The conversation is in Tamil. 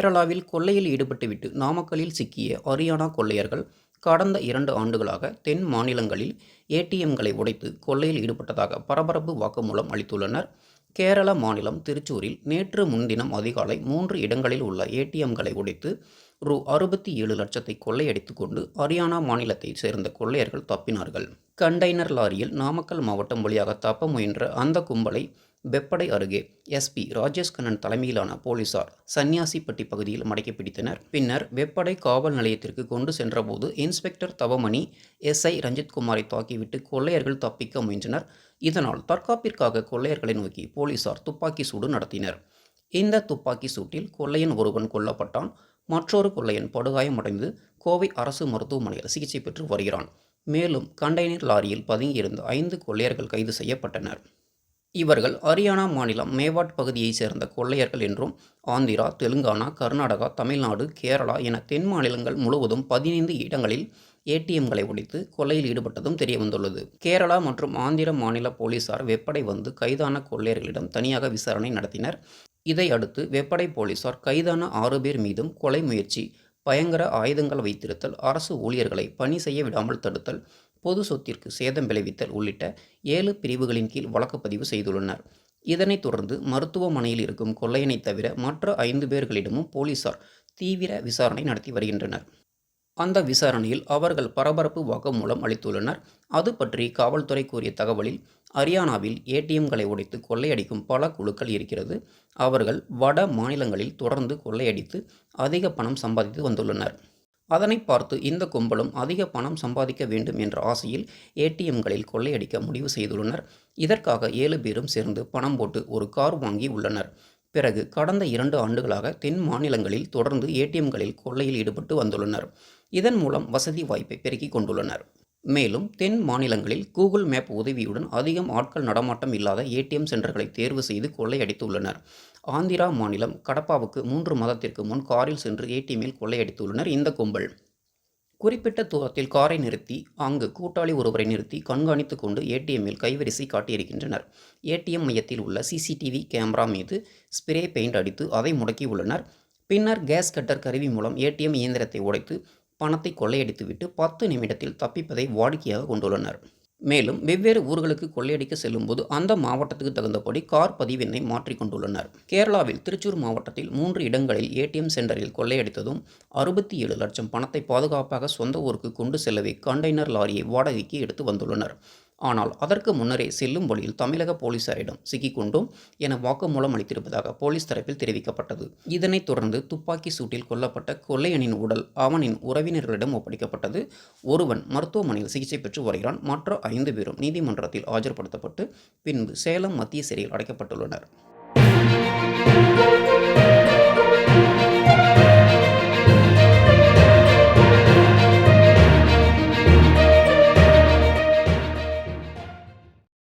கேரளாவில் கொள்ளையில் ஈடுபட்டுவிட்டு நாமக்கலில் சிக்கிய ஹரியானா கொள்ளையர்கள் கடந்த இரண்டு ஆண்டுகளாக தென் மாநிலங்களில் ஏடிஎம்களை உடைத்து கொள்ளையில் ஈடுபட்டதாக பரபரப்பு வாக்குமூலம் அளித்துள்ளனர். கேரள மாநிலம் திருச்சூரில் நேற்று முன்தினம் அதிகாலை மூன்று இடங்களில் உள்ள ஏடிஎம்களை உடைத்து ரூ. அறுபத்தி ஏழு லட்சத்தை கொள்ளையடித்து கொண்டு ஹரியானா மாநிலத்தைச் சேர்ந்த கொள்ளையர்கள் தப்பினார்கள். கண்டெய்னர் லாரியில் நாமக்கல் மாவட்டம் வழியாக தப்ப முயன்ற அந்த கும்பலை வெப்படை அருகே எஸ்பி ராஜேஷ் கண்ணன் தலைமையிலான போலீசார் சன்னியாசிப்பட்டி பகுதியில் மடக்கி பிடித்தனர். பின்னர் வெப்படை காவல் நிலையத்திற்கு கொண்டு சென்றபோது இன்ஸ்பெக்டர் தவமணி எஸ்ஐ ரஞ்சித்குமாரை தாக்கிவிட்டு கொள்ளையர்கள் தப்பிக்க முயன்றனர். இதனால் தற்காப்பிற்காக கொள்ளையர்களை நோக்கி போலீசார் துப்பாக்கி சூடு நடத்தினர். இந்த துப்பாக்கி சூட்டில் கொள்ளையன் ஒருவன் கொல்லப்பட்டான். மற்றொரு கொள்ளையன் படுகாயமடைந்து கோவை அரசு மருத்துவமனையில் சிகிச்சை பெற்று வருகிறான். மேலும் கண்டெய்னர் லாரியில் பதுங்கியிருந்த ஐந்து கொள்ளையர்கள் கைது செய்யப்பட்டனர். இவர்கள் ஹரியானா மாநிலம் மேவாட் பகுதியைச் சேர்ந்த கொள்ளையர்கள் என்றும் ஆந்திரா தெலுங்கானா கர்நாடகா தமிழ்நாடு கேரளா என தென் மாநிலங்கள் முழுவதும் பதினைந்து இடங்களில் ஏடிஎம்களை உடைத்து கொள்ளையில் ஈடுபட்டதும் தெரியவந்துள்ளது. கேரளா மற்றும் ஆந்திர மாநில போலீசார் வெப்படை வந்து கைதான கொள்ளையர்களிடம் தனியாக விசாரணை நடத்தினர். இதையடுத்து வெப்படை போலீசார் கைதான ஆறு பேர் மீதும் கொலை முயற்சி பயங்கர ஆயுதங்கள் வைத்திருத்தல் அரசு ஊழியர்களை பணி செய்ய விடாமல் தடுத்தல் பொது சொத்திற்கு சேதம் விளைவித்தல் உள்ளிட்ட ஏழு பிரிவுகளின் கீழ் வழக்கு பதிவு செய்துள்ளனர். இதனைத் தொடர்ந்து மருத்துவமனையில் இருக்கும் கொள்ளையனை தவிர மற்ற ஐந்து பேர்களிடமும் போலீசார் தீவிர விசாரணை நடத்தி வருகின்றனர். அந்த விசாரணையில் அவர்கள் பரபரப்பு வாக்குமூலம் அளித்துள்ளனர். அது பற்றி காவல்துறை கூறிய தகவலில் ஹரியானாவில் ஏடிஎம்களை உடைத்து கொள்ளையடிக்கும் பல குழுக்கள் இருக்கிறது. அவர்கள் வட மாநிலங்களில் தொடர்ந்து கொள்ளையடித்து அதிக பணம் சம்பாதித்து வந்துள்ளனர். அதனை பார்த்து இந்த கும்பலும் அதிக பணம் சம்பாதிக்க வேண்டும் என்ற ஆசையில் ஏடிஎம்களில் கொள்ளையடிக்க முடிவு செய்துள்ளனர். இதற்காக ஏழு பேரும் சேர்ந்து பணம் போட்டு ஒரு கார் வாங்கி உள்ளனர். பிறகு கடந்த இரண்டு ஆண்டுகளாக தென் மாநிலங்களில் தொடர்ந்து ஏடிஎம்களில் கொள்ளையில் ஈடுபட்டு வந்துள்ளனர். இதன் மூலம் வசதி வாய்ப்பை பெருக்கிக் கொண்டுள்ளனர். மேலும் தென் மாநிலங்களில் கூகுள் மேப் உதவியுடன் அதிகம் ஆட்கள் நடமாட்டம் இல்லாத ஏடிஎம் சென்டர்களை தேர்வு செய்து கொள்ளையடித்துள்ளனர் ஆந்திரா மாநிலம் கடப்பாவுக்கு மூன்று மாதத்திற்கு முன் காரில் சென்று ஏடிஎம்மில் கொள்ளையடித்துள்ளனர் இந்த கும்பல். குறிப்பிட்ட தூரத்தில் காரை நிறுத்தி அங்கு கூட்டாளி ஒருவரை நிறுத்தி கண்காணித்து கொண்டு ஏடிஎம்மில் கைவரிசை காட்டியிருக்கின்றனர். ஏடிஎம் மையத்தில் உள்ள சிசிடிவி கேமரா மீது ஸ்ப்ரே பெயிண்ட் அடித்து அதை முடக்கியுள்ளனர். பின்னர் கேஸ் கட்டர் கருவி மூலம் ஏடிஎம் இயந்திரத்தை உடைத்து பணத்தை கொள்ளையடித்துவிட்டு பத்து நிமிடத்தில் தப்பிப்பதை வாடிக்கையாக கொண்டுள்ளனர். மேலும் வெவ்வேறு ஊர்களுக்கு கொள்ளையடிக்க செல்லும்போது அந்த மாவட்டத்துக்கு தகுந்தபடி கார் பதிவெண்ணை மாற்றிக்கொண்டுள்ளனர் கேரளாவில் திருச்சூர் மாவட்டத்தில் மூன்று இடங்களில் ஏடிஎம் சென்டரில் கொள்ளையடித்ததும் அறுபத்தி ஏழு லட்சம் பணத்தை பாதுகாப்பாக சொந்த ஊருக்கு கொண்டு செல்லவே கண்டெய்னர் லாரியை வாடகைக்கு எடுத்து வந்துள்ளனர். ஆனால் அதற்கு முன்னரே செல்லும் வழியில் தமிழக போலீசாரிடம் சிக்கிக்கொண்டோம் என வாக்குமூலம் அளித்திருப்பதாக போலீஸ் தரப்பில் தெரிவிக்கப்பட்டது. இதனைத் தொடர்ந்து துப்பாக்கி சூட்டில் கொல்லப்பட்ட கொள்ளையனின் உடல் அவனின் உறவினர்களிடம் ஒப்படைக்கப்பட்டது. ஒருவன் மருத்துவமனையில் சிகிச்சை பெற்று வருகிறான். மற்ற ஐந்து பேரும் நீதிமன்றத்தில் ஆஜர்படுத்தப்பட்டு பின்பு சேலம் மத்திய சிறையில் அடைக்கப்பட்டுள்ளனர்.